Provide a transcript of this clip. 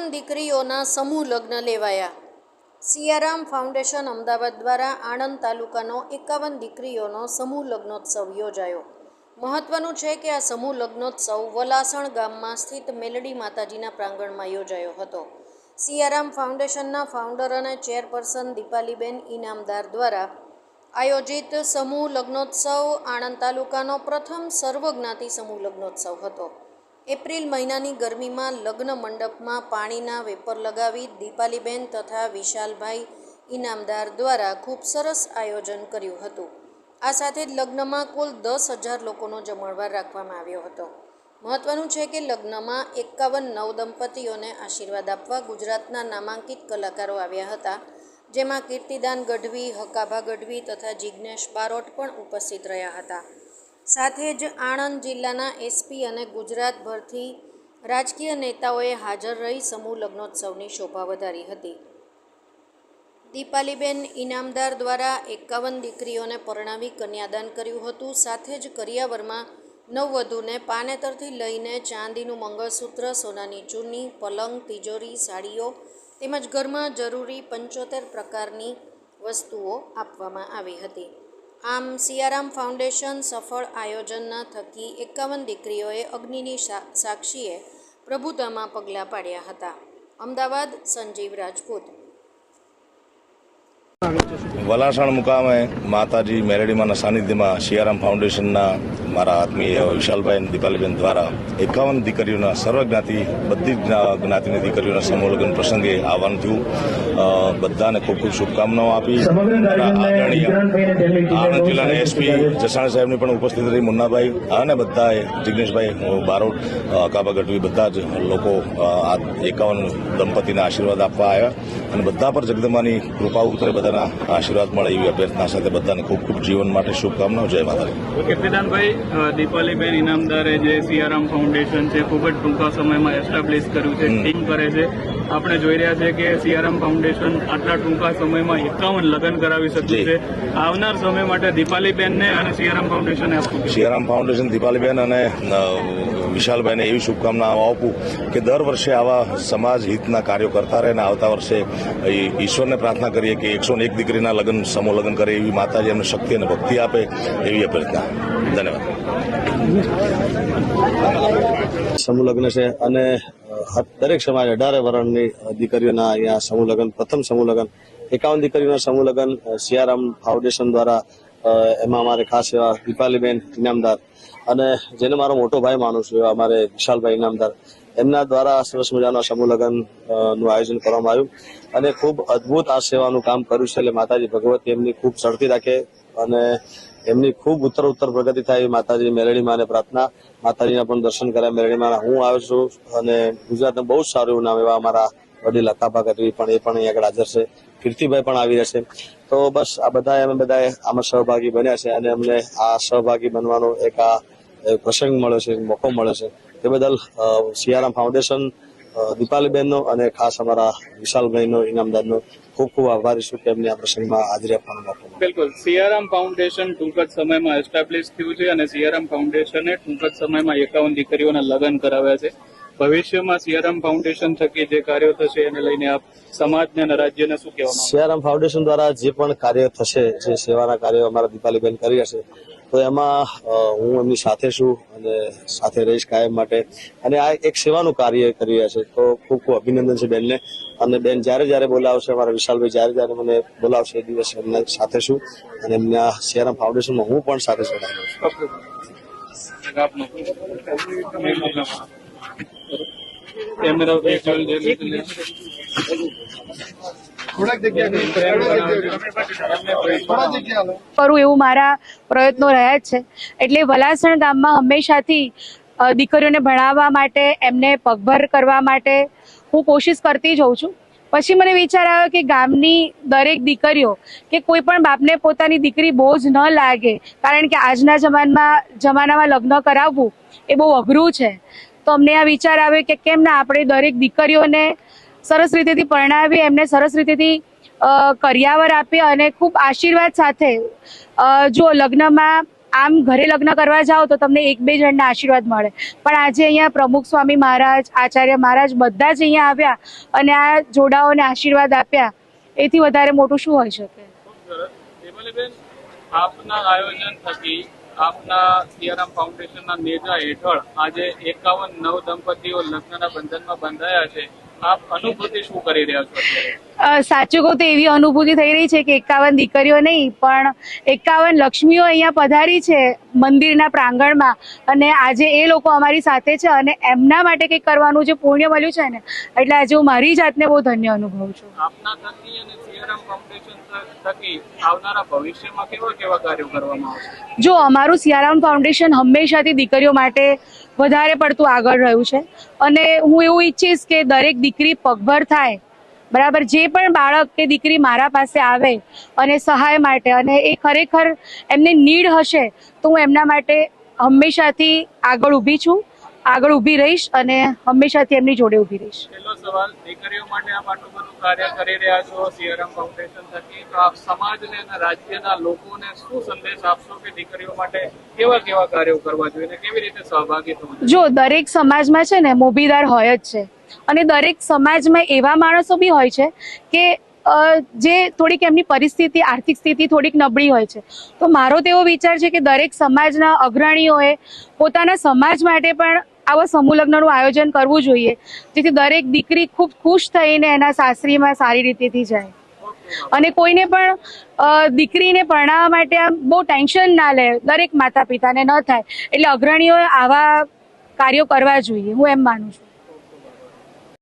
એકાવન દીકરીઓના સમૂહ લગ્ન લેવાયા. સિયારામ ફાઉન્ડેશન અમદાવાદ દ્વારા આણંદ તાલુકાનો એકાવન દીકરીઓનો સમૂહ લગ્નોત્સવ યોજાયો. મહત્વનું છે કે આ સમૂહ લગ્નોત્સવ વલાસણ ગામમાં સ્થિત મેલડી માતાજીના પ્રાંગણમાં યોજાયો હતો. સિયારામ ફાઉન્ડેશનના ફાઉન્ડર અને ચેરપર્સન દીપાલીબેન ઇનામદાર દ્વારા આયોજિત સમૂહ લગ્નોત્સવ આણંદ તાલુકાનો પ્રથમ સર્વજ્ઞાતિ સમૂહ લગ્નોત્સવ હતો. એપ્રિલ મહિનાની ગરમીમાં લગ્ન મંડપમાં પાણીના વેપર લગાવી દીપાલીબેન તથા વિશાલભાઈ ઇનામદાર દ્વારા ખૂબ સરસ આયોજન કર્યું હતું. આ સાથે જ લગ્નમાં કુલ દસ હજાર લોકોનો જમણવાર રાખવામાં આવ્યો હતો. મહત્વનું છે કે લગ્નમાં એકાવન નવ દંપતીઓને આશીર્વાદ આપવા ગુજરાતના નામાંકિત કલાકારો આવ્યા હતા, જેમાં કીર્તિદાન ગઢવી, હકાભા ગઢવી તથા જિજ્ઞેશ બારોટ પણ ઉપસ્થિત રહ્યા હતા. સાથે જ આણંદ જિલ્લાના એસપી અને ગુજરાતભરથી રાજકીય નેતાઓએ હાજર રહી સમૂહ લગ્નોત્સવની શોભા વધારી હતી. દીપાલીબેન ઇનામદાર દ્વારા એકાવન દીકરીઓને પરણાવી કન્યાદાન કર્યું હતું. સાથે જ કરિયાવરમાં નવવધૂને પાનેતરથી લઈને ચાંદીનું મંગળસૂત્ર, સોનાની ચૂની, પલંગ, તિજોરી, સાડીઓ તેમજ ઘરમાં જરૂરી પંચોતેર પ્રકારની વસ્તુઓ આપવામાં આવી હતી. આમ સિયારામ ફાઉન્ડેશન સફળ આયોજનના થકી એકાવન દીકરીઓએ અગ્નિની સાક્ષીએ પ્રભુતામાં પગલાં પાડ્યા હતા. અમદાવાદ, સંજીવ રાજપૂત. વલાસણ મુકામે માતાજી મેરડીમાંના સાનિધ્યમાં સિયારામ ફાઉન્ડેશનના મારા આત્મીય વિશાલભાઈ અને દીપાલીબેન દ્વારા એકાવન દીકરીઓના સર્વજ્ઞાતિ બધી જ જ્ઞાતિની દીકરીઓના સમૂહ લગ્ન પ્રસંગે આવવાનું થયું. બધાને ખૂબ ખૂબ શુભકામનાઓ આપી. આદરણીય આણંદ જિલ્લાના એસપી જસાણી સાહેબની પણ ઉપસ્થિત રહી. મુન્નાભાઈ અને બધાએ જિગ્નેશભાઈ બારોટ કાબા ગઢવી બધા જ લોકો આ એકાવન દંપતીના આશીર્વાદ આપવા આવ્યા. અને બધા પર જગદંબાની કૃપા ઉતરે બધાના આશીર્વાદ મળે એવી અભ્યર્થના સાથે બધાને ખૂબ ખૂબ જીવન માટે શુભકામનાઓ. જય માતા કીર્તિદાનભાઈ અ, દીપાલીબેન ઇનામદારે જે સિયારામ ફાઉન્ડેશન છે ખૂબ જ ટૂંકા સમયમાં એસ્ટાબ્લિશ કર્યું છે. ટીમ કરે છે આપણે જોઈ રહ્યા છે કે સીઆરએમ ફાઉન્ડેશન આટલા ટૂંકા સમયમાં એકાવન લગ્ન કરાવી. શક્યું છે. આવનાર સમય માટે દીપાલીબેનને અને સીઆરએમ ફાઉન્ડેશને આપવું સીઆરએમ ફાઉન્ડેશન દીપાલીબેન અને વિશાલભાઈને એવી શુભકામનાઓ આપું કે દર વર્ષે આવા સમાજ હિતના કાર્યો કરતા રહે અને આવતા વર્ષે ઈશ્વરને પ્રાર્થના કરીએ કે એકસો એક દીકરીના લગ્ન સમૂહ લગ્ન કરે એવી માતાજી એમને શક્તિ અને ભક્તિ આપે એવી અભ્યર્થના. ધન્યવાદ. સમૂહ લગ્ન છે અને દરેક સમાજ અઢારે વર્ણની દીકરીઓના અહીંયા સમૂહ લગ્ન, પ્રથમ સમૂહ લગ્ન, એકાવન દીકરીઓના સમૂહ લગ્ન સિયારામ ફાઉન્ડેશન દ્વારા એમાં અમારે ખાસ એવા દીપાલીબેન ઇનામદાર અને જેને મારો મોટો ભાઈ માનું છું, એવા અમારે વિશાલભાઈ ઇનામદાર, એમના દ્વારા સરસ મજાના સમૂહ લગ્નનું આયોજન કરવામાં આવ્યું અને ખૂબ અદ્ભુત આ સેવાનું કામ કર્યું છે. એટલે માતાજી ભગવતી એમની ખૂબ ચડતી રાખે અને એમની ખૂબ ઉત્તર ઉત્તર પ્રગતિ થાય માતાજી મેરડી માને પ્રાર્થના. માતાજીના પણ દર્શન કર્યા મેરડી માના હું આવ્યો છું અને ગુજરાતનું બહુ સારું એવું નામ એવા અમારા વડીલ અકાભા ગઢવી પણ એ પણ અહીં આગળ હાજર છે. કીર્તિભાઈ પણ આવી રહેશે તો બસ આ બધા અમે બધા આમાં સહભાગી બન્યા છે અને અમને આ સહભાગી બનવાનો એક આ પ્રસંગ મળ્યો છે મોકો મળ્યો છે. તે બદલ સિયારામ ફાઉન્ડેશન દીપાલીબેનનો અને ખાસ અમારા વિશાલભાઈનો, ઇનામદારનો ખૂબ ખૂબ આભારી છું કે એમને આ પ્રસંગમાં હાજરી આપવાનો મોકો. બિલકુલ. સિયારામ ફાઉન્ડેશન ટૂંક જ સમયમાં એસ્ટાબ્લિશ થયું છે અને સિયારામ ફાઉન્ડેશને ટૂંક જ સમયમાં એકાવન દીકરીઓના લગ્ન કરાવ્યા છે. ભવિષ્યમાં સિયારામ ફાઉન્ડેશન થકી જે કાર્યો થશે એને લઈને આપ સમાજને અને રાજ્યને શું કહેવા સીઆરામ ફાઉન્ડેશન દ્વારા જે પણ કાર્ય થશે, જે સેવાના કાર્યો અમારા દીપાલીબેન કરી હશે તો એમાં હું એમની સાથે છું અને સાથે રહીશ કાયમ માટે. અને આ એક સેવાનું કાર્ય કરી રહ્યા છે. તો ખૂબ ખૂબ અભિનંદન છે બેનને. અને બેન જ્યારે જ્યારે બોલાવશે, અમારા વિશાલભાઈ જ્યારે જ્યારે મને બોલાવશે એ દિવસે એમના સાથે છું. અને એમના શેરામ ફાઉન્ડેશનમાં હું પણ સાથે છું. કેમેરા કરું એવું મારા પ્રયત્નો રહ્યા જ છે. એટલે વલાસણ ગામમાં હંમેશાથી દીકરીઓને ભણાવવા માટે, એમને પગભર કરવા માટે હું કોશિશ કરતી જ હોઉં છું. પછી મને વિચાર આવ્યો કે ગામની દરેક દીકરીઓ, કે કોઈ પણ બાપને પોતાની દીકરી બોજ ન લાગે, કારણ કે આજના જમાનામાં જમાનામાં લગ્ન કરાવવું એ બહુ અઘરું છે. તો અમને આ વિચાર આવ્યો કે કેમ ના આપણે દરેક દીકરીઓને સરસ રીતેથી પરણાવી, એમને સરસ રીતેથી કરિયાવર આપી અને ખૂબ આશીર્વાદ સાથે જો લગ્નમાં આમ ઘરે લગ્ન કરવા જાઓ તો તમને એક બે જણના આશીર્વાદ મળે. પણ આજે અહીંયા પ્રમુખ સ્વામી મહારાજ, આચાર્ય મહારાજ બધા જ અહીંયા આવ્યા અને આ જોડાઓને આશીર્વાદ આપ્યા. એથી વધારે મોટું શું હોઈ શકે? આપના આયોજન થકી આપના છે. આપ અનુભૂતિ શું કરી રહ્યા છો અત્યારે? સાચું કહું તો એવી અનુભૂતિ થઈ રહી છે કે એકાવન દીકરીઓ નહીં પણ એકાવન લક્ષ્મીઓ અહીંયા પધારી છે મંદિરના પ્રાંગણમાં. અને આજે એ લોકો અમારી સાથે છે અને એમના માટે કંઈક કરવાનું જે પુણ્ય મળ્યું છે ને એટલે આજે હું મારી જાતને બહુ ધન્ય અનુભવું છું. જો અમારું સિયારામ ફાઉન્ડેશન હંમેશાથી દીકરીઓ માટે વધારે પડતું આગળ રહ્યું છે. અને હું એવું ઈચ્છીશ કે દરેક દીકરી પગભર થાય બરાબર? જે પણ બાળક કે દીકરી મારા પાસે આવે અને સહાય માટે અને એ ખરેખર એમને નીડ હશે તો હું એમના માટે હંમેશાથી આગળ ઊભી છું આગળ ઊભી રહીશ અને હંમેશાથી એમની જોડે ઊભી રહીશ. છેલ્લો સવાલ દીકરીઓ માટે આપ આટલું બધું કાર્ય કરી રહ્યા છો સીઆરએમ ફાઉન્ડેશન થકી. તો આપ સમાજને અને રાજ્યના લોકોને શું સંદેશ આપશો કે દીકરીઓ માટે કેવા કેવા કાર્યો કરવા જોઈએ અને કેવી રીતે સહભાગી થવું જો દરેક સમાજમાં છે ને મોભીદાર હોય જ છે. અને દરેક સમાજમાં એવા માણસો બી હોય છે કે જે થોડીક એમની પરિસ્થિતિ, આર્થિક સ્થિતિ થોડીક નબળી હોય છે. તો મારો તેવો વિચાર છે કે દરેક સમાજના અગ્રણીઓએ પોતાના સમાજ માટે પણ આવા સમૂહ લગ્નનું આયોજન કરવું જોઈએ. જેથી દરેક દીકરી ખૂબ ખુશ થઈને એના સાસરીમાં સારી રીતેથી જાય. અને કોઈને પણ દીકરીને પરણાવવા માટે આમ બહુ ટેન્શન ના લે, દરેક માતા પિતાને ન થાય. એટલે અગ્રણીઓએ આવા કાર્યો કરવા જોઈએ, હું એમ માનું છું.